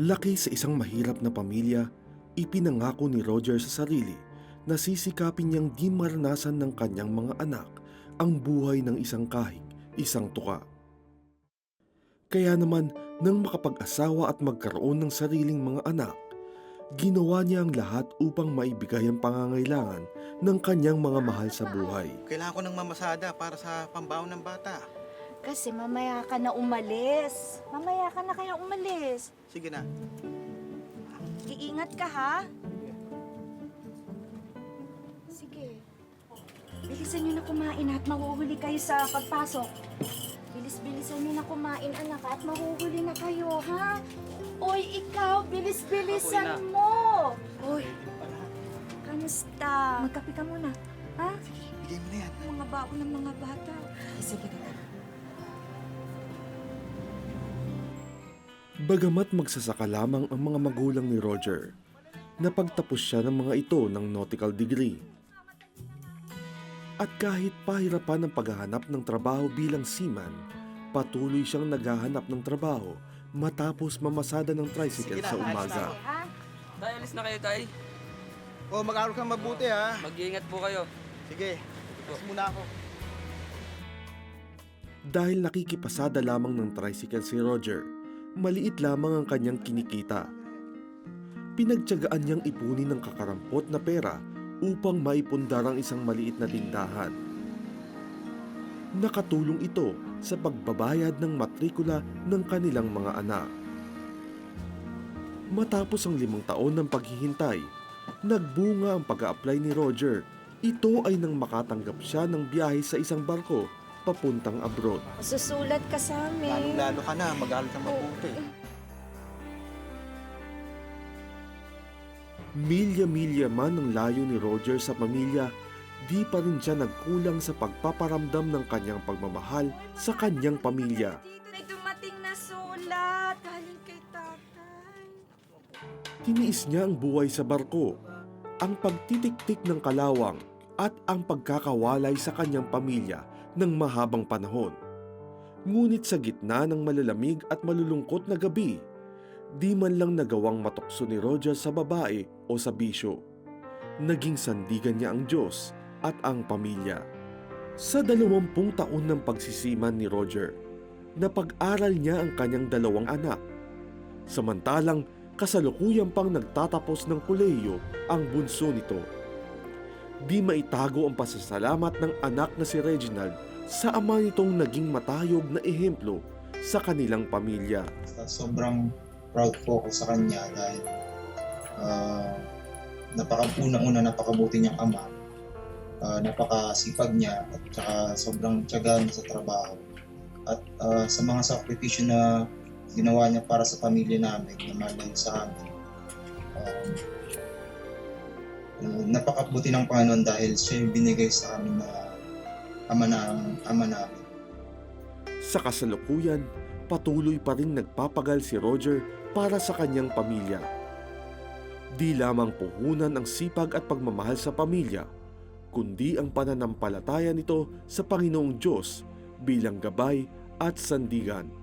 Laki sa isang mahirap na pamilya, ipinangako ni Roger sa sarili na sisikapin niyang di maranasan ng kanyang mga anak ang buhay ng isang kahig, isang tuka. Kaya naman, nang makapag-asawa at magkaroon ng sariling mga anak, ginawa niya ang lahat upang maibigay ang pangangailangan ng kanyang mga mahal sa buhay. Kailangan ko ng mamasada para sa pambaon ng bata. Kasi mamaya ka na umalis. Mamaya ka na kaya umalis. Sige na. Iingat ka ha. Sige. Bilisan niyo na kumain at mahuhuli kayo sa pagpasok. Bilis-bilisan niyo na kumain anak at mahuhuli na kayo ha. Oy, ikaw, bilis-bilisan mo. Oy, kamusta? Magkape ka muna. Ha? Bigay mo na yan. Mga baon ng mga bata. Sige na. Bagamat magsasaka lamang ang mga magulang ni Roger, napagtapos siya ng mga ito ng nautical degree. At kahit pahirapan ang paghahanap ng trabaho bilang seaman, patuloy siyang naghahanap ng trabaho matapos mamasada ng tricycle Sige na, sa ayos na umaga. Tay, alis na kayo, Tay. O, mag-aaral kang mabuti ha. Mag-iingat po kayo. Sige. Tapos muna ako. Dahil nakikipasada lamang ng tricycle si Roger, maliit lamang ang kanyang kinikita. Pinagtyagaan niyang ipunin ng kakarampot na pera upang maipundar ang isang maliit na tindahan. Nakatulong ito sa pagbabayad ng matrikula ng kanilang mga anak. Matapos ang limang taon ng paghihintay, nagbunga ang pag-a-apply ni Roger. Ito ay nang makatanggap siya ng biyahe sa isang barko papuntang abroad. Susulat ka sa amin. Lalo-lalo ka na. Mag-aaral kang mabuti. Milya-milya man ang layo ni Roger sa pamilya, di pa rin siya nagkulang sa pagpaparamdam ng kanyang pagmamahal sa kanyang pamilya. May dumating na sulat. Galing kay tatay. Tiniis niya ang buhay sa barko, ang pagtitiktik ng kalawang at ang pagkakawalay sa kanyang pamilya ng mahabang panahon. Ngunit sa gitna ng malalamig at malulungkot na gabi, di man lang nagawang matukso ni Roger sa babae o sa bisyo. Naging sandigan niya ang Diyos at ang pamilya. Sa dalawampung taon ng pagsisiman ni Roger, napag-aral niya ang kanyang dalawang anak. Samantalang kasalukuyan pang nagtatapos ng kolehiyo ang bunso nito. Di maitago ang pasasalamat ng anak na si Reginald sa ama nitong naging matayog na ehemplo sa kanilang pamilya. Sobrang proud po ako sa kanya dahil uh, napaka unang-una napakabuti niyang ama. Ah, napakasipag niya at saka sobrang tiyaga sa trabaho. At ah, sa mga sakripisyo na ginawa niya para sa pamilya namin, na malayo sa amin. Um, uh, napakabuti ng Panginoon dahil siya yung binigay sa amin na ama na ama namin. Sa kasalukuyan, patuloy pa rin nagpapagal si Roger para sa kanyang pamilya. Di lamang puhunan ang sipag at pagmamahal sa pamilya, kundi ang pananampalataya nito sa Panginoong Diyos bilang gabay at sandigan.